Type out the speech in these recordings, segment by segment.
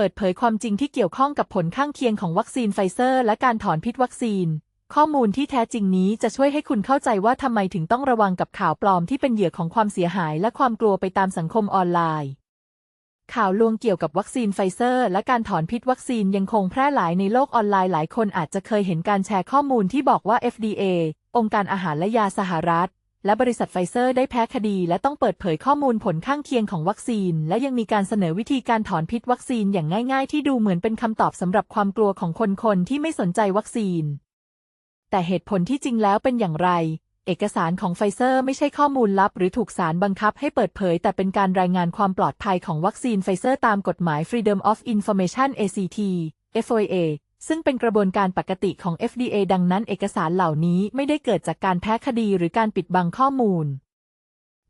ปิดเผยความจริงที่เกี่ยวข้องกับผลข้างเคียงของวัคซีนไฟเซอร์ และการถอนพิษวัคซีน ข้อมูลที่แท้จริงนี้จะช่วยให้คุณเข้าใจว่าทำไมถึงต้องระวังกับข่าวปลอมที่เป็นเหยื่อของความเสียหายและความกลัวไปตามสังคมออนไลน์ ข่าวลวงเกี่ยวกับวัคซีนไฟเซอร์ และการถอนพิษวัคซีนยังคงแพร่หลายในโลกออนไลน์หลายคนอาจจะเคยเห็นการแชร์ข้อมูลที่บอกว่า FDA องค์การอาหารและยาสหรัฐ และบริษัทไฟเซอร์ได้แพ้คดี และต้องเปิดเผยข้อมูลผลข้างเคียงของวัคซีน และยังมีการเสนอวิธีการถอนพิษวัคซีนอย่างง่าย ๆ ที่ดูเหมือนเป็นคำตอบสำหรับความกลัวของคนๆที่ไม่สนใจวัคซีน แต่เหตุผลที่จริงแล้วเป็นอย่างไร เอกสารของไฟเซอร์ไม่ใช่ข้อมูลลับ หรือถูกศาลบังคับให้เปิดเผย แต่เป็นการรายงานความปลอดภัยของวัคซีนไฟเซอร์ตามกฎหมาย Freedom of Information ACT FOIA ซึ่งเป็นกระบวนการปกติของ FDA ดังนั้นเอกสารเหล่านี้ไม่ได้เกิดจากการแพ้คดีหรือการปิดบังข้อมูล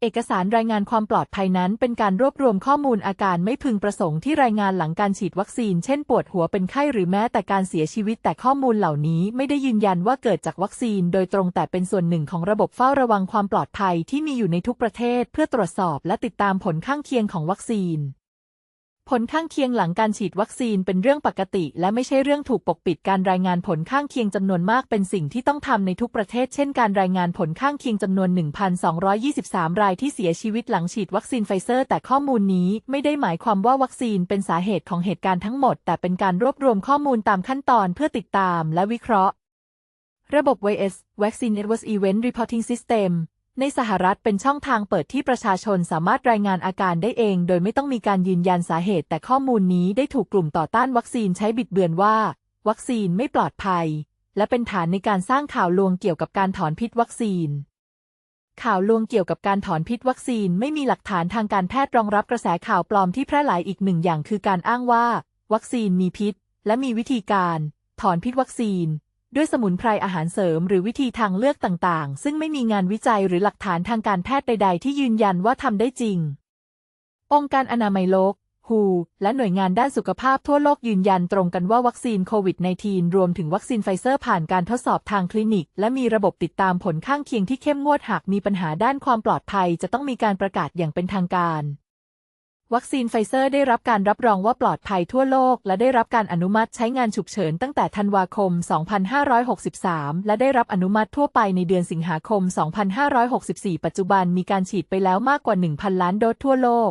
เอกสารรายงานความปลอดภัยนั้นเป็นการรวบรวมข้อมูลอาการไม่พึงประสงค์ที่รายงานหลังการฉีดวัคซีน เช่นปวดหัวเป็นไข้หรือแม้แต่การเสียชีวิตแต่ข้อมูลเหล่านี้ไม่ได้ยืนยันว่าเกิดจากวัคซีน โดยตรงแต่เป็นส่วนหนึ่งของระบบเฝ้าระวังความปลอดภัยที่มีอยู่ในทุกประเทศ เพื่อตรวจสอบและติดตามผลข้างเคียงของวัคซีน ผลข้างเคียงหลังการฉีดวัคซีนเป็นเรื่องปกติ และไม่ใช่เรื่องถูกปกปิดการรายงานผลข้างเคียงจำนวนมากเป็นสิ่งที่ต้องทำในทุกประเทศ เช่นการรายงานผลข้างเคียงจำนวน 1,223 รายที่เสียชีวิตหลังฉีดวัคซีนไฟเซอร์ แต่ข้อมูลนี้ไม่ได้หมายความว่าวัคซีนเป็นสาเหตุของเหตุการณ์ทั้งหมด แต่เป็นการรวบรวมข้อมูลตามขั้นตอนเพื่อติดตามและวิเคราะห์ ระบบ VS Vaccine Adverse Event Reporting System ในสหรัฐเป็นช่องทางเปิดที่ประชาชนสามารถรายงานอาการได้เอง โดยไม่ต้องมีการยืนยันสาเหตุ แต่ข้อมูลนี้ได้ถูกกลุ่มต่อต้านวัคซีนใช้บิดเบือนว่า วัคซีนไม่ปลอดภัย และเป็นฐานในการสร้างข่าวลวงเกี่ยวกับการถอนพิษวัคซีน ข่าวลวงเกี่ยวกับการถอนพิษวัคซีนไม่มีหลักฐานทางการแพทย์รองรับกระแสข่าวปลอมที่แพร่หลายอีกหนึ่งอย่างคือการอ้างว่า วัคซีนมีพิษ และมีวิธีการ ถอนพิษวัคซีน ด้วยสมุนไพรอาหารเสริมหรือวิธีทางเลือกต่างๆ ซึ่งไม่มีงานวิจัยหรือหลักฐานทางการแพทย์ใด ๆ ที่ยืนยันว่าทำได้จริง องค์การอนามัยโลก WHO และหน่วยงานด้านสุขภาพทั่วโลกยืนยันตรงกันว่าวัคซีนโควิด -19 รวมถึงวัคซีนไฟเซอร์ผ่านการทดสอบทางคลินิก และมีระบบติดตามผลข้างเคียงที่เข้มงวดหากมีปัญหาด้านความปลอดภัย จะต้องมีการประกาศอย่างเป็นทางการ วัคซีนไฟเซอร์ได้รับการรับรองว่าปลอดภัยทั่วโลก และได้รับการอนุมัติใช้งานฉุกเฉินตั้งแต่ธันวาคม 2563 และได้รับอนุมัติทั่วไปในเดือนสิงหาคม 2564 ปัจจุบันมีการฉีดไปแล้วมากกว่า 1,000 ล้านโดสทั่วโลก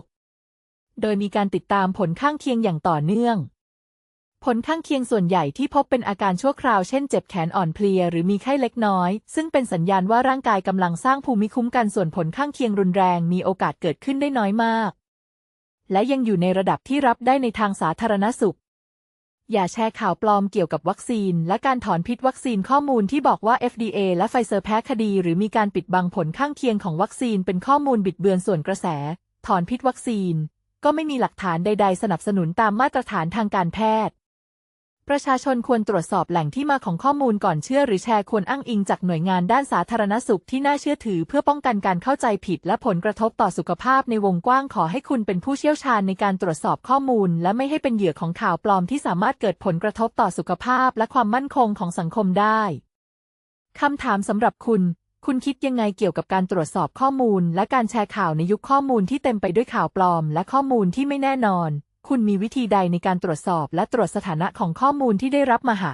โดยมีการติดตามผลข้างเคียงอย่างต่อเนื่อง ผลข้างเคียงส่วนใหญ่ที่พบเป็นอาการชั่วคราวเช่นเจ็บแขนอ่อนเพลียหรือมีไข้เล็กน้อย ซึ่งเป็นสัญญาณว่าร่างกายกำลังสร้างภูมิคุ้มกันส่วนผลข้างเคียงรุนแรง มีโอกาสเกิดขึ้นได้น้อยมาก และยังอยู่ในระดับที่รับได้ในทางสาธารณสุข อย่าแชร์ข่าวปลอมเกี่ยวกับวัคซีน และการถอนพิษวัคซีนข้อมูลที่บอกว่า FDA และไฟเซอร์แพ้คดี หรือมีการปิดบังผลข้างเคียงของวัคซีนเป็นข้อมูลบิดเบือนส่วนกระแส ถอนพิษวัคซีน ก็ไม่มีหลักฐานใด ๆ สนับสนุนตามมาตรฐานทางการแพทย์ ประชาชนควรตรวจสอบแหล่งที่มาของข้อมูลก่อนเชื่อหรือแชร์ควรอ้างอิงจากหน่วยงานด้านสาธารณสุขที่น่าเชื่อถือเพื่อป้องกันการเข้าใจผิดและผลกระทบต่อสุขภาพในวงกว้างขอให้คุณเป็นผู้เชี่ยวชาญในการตรวจสอบข้อมูล และไม่ให้เป็นเหยื่อของข่าวปลอมที่สามารถเกิดผลกระทบต่อสุขภาพและความมั่นคงของสังคมได้คำถามสำหรับคุณ คุณคิดยังไงเกี่ยวกับการตรวจสอบข้อมูล และการแชร์ข่าวในยุคข้อมูลที่เต็มไปด้วยข่าวปลอม และข้อมูลที่ไม่แน่นอน คุณมีวิธีใดในการตรวจสอบและตรวจสถานะของข้อมูลที่ได้รับมาหะ